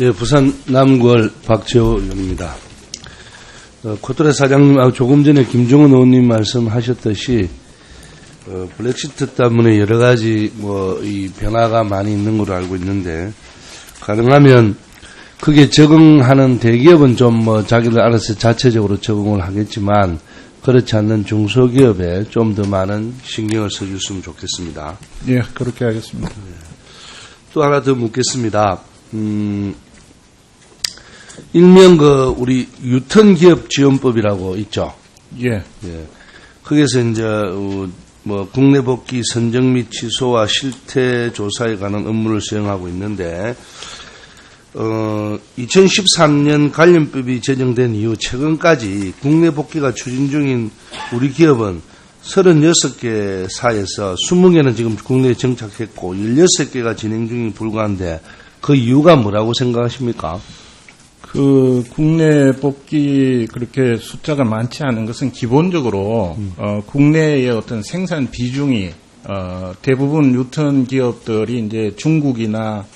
예, 부산 남구월 박재호 의원입니다. 어, 코트레 사장님하고 조금 전에 김종은 의원님 말씀하셨듯이 어, 블랙시트 때문에 여러 가지 뭐 이 변화가 많이 있는 걸로 알고 있는데 가능하면 그게 적응하는 대기업은 좀 뭐 자기들 알아서 자체적으로 적응을 하겠지만 그렇지 않는 중소기업에 좀 더 많은 신경을 써줬으면 좋겠습니다. 예, 그렇게 하겠습니다. 또 하나 더 묻겠습니다. 음, 일명 그 우리 유턴 기업 지원법이라고 있죠. 예, 예. 거기서 이제 어, 뭐 국내 복귀 선정 및 취소와 실태 조사에 관한 업무를 수행하고 있는데 어, 2013년 관련법이 제정된 이후 최근까지 국내 복귀가 추진 중인 우리 기업은 36개 사에서 20개는 지금 국내에 정착했고 16개가 진행 중에 불과한데 그 이유가 뭐라고 생각하십니까? 그 국내 뽑기 그렇게 숫자가 많지 않은 것은 기본적으로 어, 국내의 어떤 생산 비중이 어, 대부분 유턴 기업들이 이제 중국이나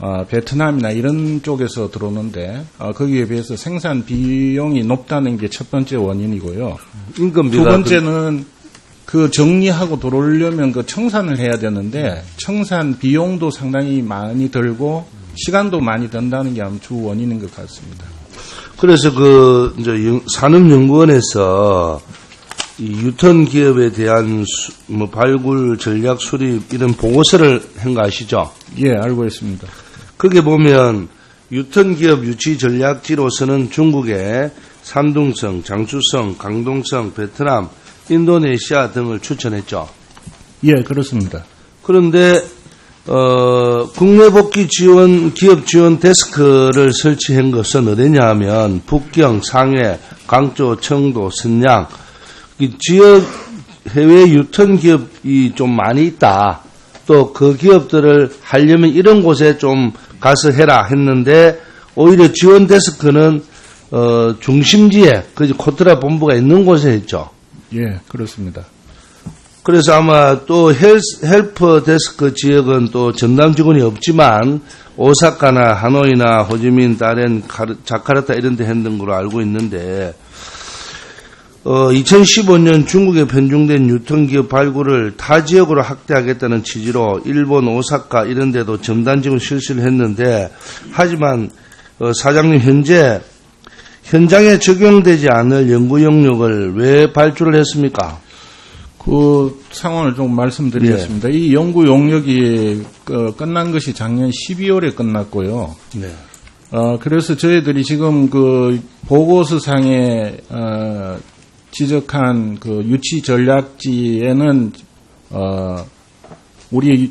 어, 베트남이나 이런 쪽에서 들어오는데 어, 거기에 비해서 생산 비용이 높다는 게 첫 번째 원인이고요. 인건비가 두 번째는 그 정리하고 들어오려면 그 청산을 해야 되는데 청산 비용도 상당히 많이 들고 시간도 많이 든다는 게 아마 주 원인인 것 같습니다. 그래서 그 이제 영- 산업연구원에서 이 유턴 기업에 대한 수- 뭐 발굴 전략 수립 이런 보고서를 한 거 아시죠? 예, 알고 있습니다. 거기에 보면 유턴 기업 유치 전략지로서는 중국의 산둥성, 장추성, 강동성, 베트남, 인도네시아 등을 추천했죠. 예, 그렇습니다. 그런데 어, 국내 복귀 지원 기업 지원 데스크를 설치한 것은 어디냐 하면 북경, 상해, 강조, 청도, 선양 이 지역 해외 유턴 기업이 좀 많이 있다. 또 그 기업들을 하려면 이런 곳에 좀 가서 해라 했는데 오히려 지원 데스크는 어, 중심지에 그 코트라 본부가 있는 곳에 했죠. 예, 그렇습니다. 그래서 아마 또 헬스, 헬퍼 데스크 지역은 또 전담 직원이 없지만 오사카나 하노이나 호지민, 다렌, 카르- 자카르타 이런 데 했는 걸로 알고 있는데 어, 2015년 중국에 편중된 유통기업 발굴을 타 지역으로 확대하겠다는 취지로 일본 오사카 이런 데도 전담 직원 실시를 했는데 하지만 어, 사장님 현재 현장에 적용되지 않을 연구 영역을 왜 발주를 했습니까? 그 상황을 좀 말씀드리겠습니다. 이 연구 용역이 그 끝난 것이 작년 12월에 끝났고요. 네. 어, 그래서 저희들이 지금 그 보고서상에 어, 지적한 그 유치 전략지에는 어, 우리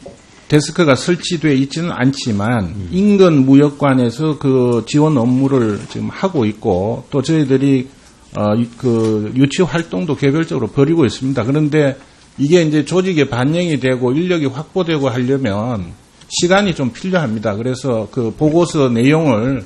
데스크가 설치되어 있지는 않지만 인근 무역관에서 그 지원 업무를 지금 하고 있고 또 저희들이 어, 이- 그 유치 활동도 개별적으로 벌이고 있습니다. 그런데 이게 이제 조직에 반영이 되고 인력이 확보되고 하려면 시간이 좀 필요합니다. 그래서 그 보고서 내용을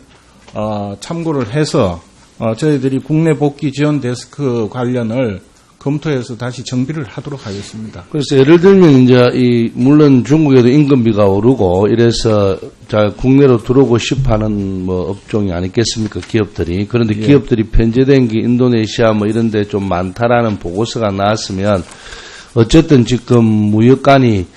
어, 참고를 해서 어, 저희들이 국내 복귀 지원 데스크 관련을 검토해서 다시 정비를 하도록 하겠습니다. 그래서 예를 들면 이제 이 물론 중국에도 인건비가 오르고 이래서 자 국내로 들어오고 싶어하는 뭐 업종이 아니겠습니까? 기업들이. 그런데 기업들이 편제된 게 인도네시아 뭐 이런데 좀 많다라는 보고서가 나왔으면 어쨌든 지금 무역관이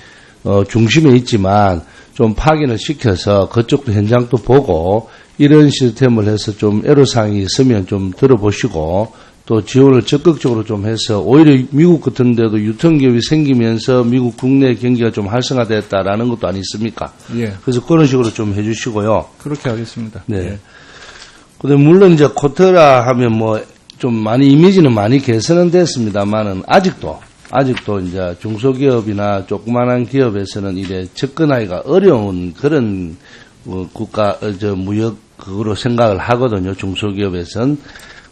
어, 중심에 있지만 좀 파견을 시켜서 그쪽도 현장도 보고 이런 시스템을 해서 좀 애로사항이 있으면 좀 들어보시고 또 지원을 적극적으로 좀 해서 오히려 미국 같은 데도 유통기업이 생기면서 미국 국내 경기가 좀 활성화됐다라는 것도 아니습니까? 예, 그래서 그런 식으로 좀 해주시고요. 그렇게 하겠습니다. 네. 예. 근데 물론 이제 코트라 하면 뭐 좀 많이 이미지는 많이 개선은 됐습니다만은 아직도 아직도 이제 중소기업이나 조그만한 기업에서는 이래 접근하기가 어려운 그런 어, 국가 어, 저 무역 그거로 생각을 하거든요. 중소기업에선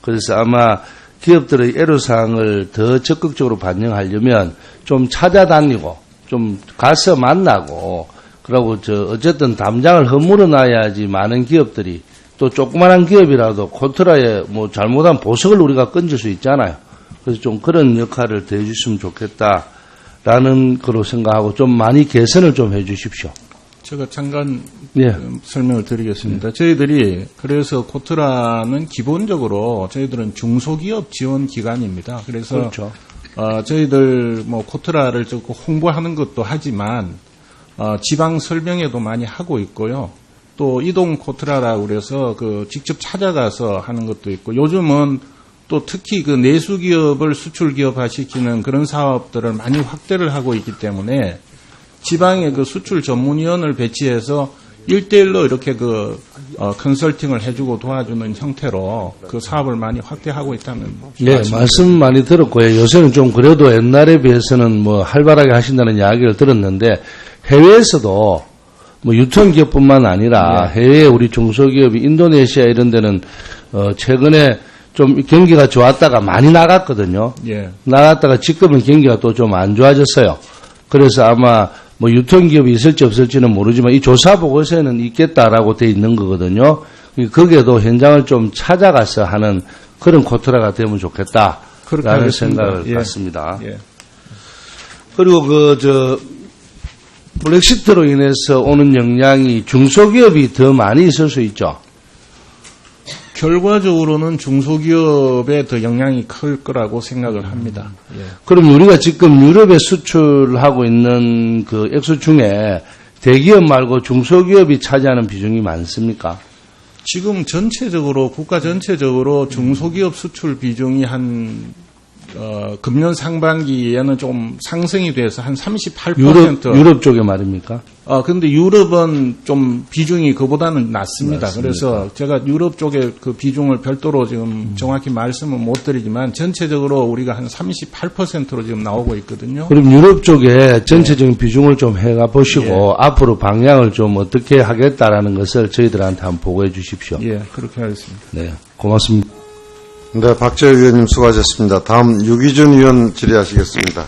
그래서 아마 기업들의 애로사항을 더 적극적으로 반영하려면 좀 찾아다니고 좀 가서 만나고 그러고 저 어쨌든 담장을 허물어 놔야지 많은 기업들이 또 조그만한 기업이라도 코트라에 뭐 잘못한 보석을 우리가 건질 수 있잖아요. 그래서 좀 그런 역할을 더 해주시면 좋겠다라는 거로 생각하고 좀 많이 개선을 좀 해주십시오. 제가 잠깐 예. 음, 설명을 드리겠습니다. 저희들이 그래서 코트라는 기본적으로 저희들은 중소기업 지원 기관입니다. 그래서 그렇죠. 어, 저희들 뭐 코트라를 조금 홍보하는 것도 하지만 어, 지방 설명회도 많이 하고 있고요. 또 이동 코트라라고 그래서 그 직접 찾아가서 하는 것도 있고 요즘은 또 특히 그 내수 기업을 수출 기업화 시키는 그런 사업들을 많이 확대를 하고 있기 때문에 지방에 그 수출 전문위원을 배치해서 일대일로 이렇게 그 어, 컨설팅을 해주고 도와주는 형태로 그 사업을 많이 확대하고 있다는 네, 말씀 많이 들었고요. 요새는 좀 그래도 옛날에 비해서는 뭐 활발하게 하신다는 이야기를 들었는데 해외에서도 뭐 유통기업뿐만 아니라 해외 우리 중소기업이 인도네시아 이런 데는 어 최근에 좀 경기가 좋았다가 많이 나갔거든요. 예. 나갔다가 지금은 경기가 또 좀 안 좋아졌어요. 그래서 아마 뭐 유통기업이 있을지 없을지는 모르지만 이 조사 보고서에는 있겠다라고 돼 있는 거거든요. 거기에도 현장을 좀 찾아가서 하는 그런 코트라가 되면 좋겠다 라는 하겠습니다. 생각을 예. 갖습니다. 예. 그리고 그저 브렉시트로 인해서 오는 영향이 중소기업이 더 많이 있을 수 있죠. 결과적으로는 중소기업에 더 영향이 클 거라고 생각을 합니다. 예. 그럼 우리가 지금 유럽에 수출하고 있는 그 액수 중에 대기업 말고 중소기업이 차지하는 비중이 많습니까? 지금 전체적으로 국가 전체적으로 중소기업 수출 비중이 한 어, 금년 상반기에는 좀 상승이 돼서 한 38%. 유럽 유럽 쪽에 말입니까? 어, 근데 유럽은 좀 비중이 그보다는 낮습니다. 그래서 제가 유럽 쪽에 그 비중을 별도로 지금 정확히 말씀은 못 드리지만 전체적으로 우리가 한 38%로 지금 나오고 있거든요. 그럼 유럽 쪽에 전체적인 비중을 좀 해가 보시고 예. 앞으로 방향을 좀 어떻게 하겠다라는 것을 저희들한테 한번 보고해 주십시오. 예, 그렇게 하겠습니다. 네, 고맙습니다. 네, 박재희 의원님 수고하셨습니다. 다음 유기준 의원 질의하시겠습니다.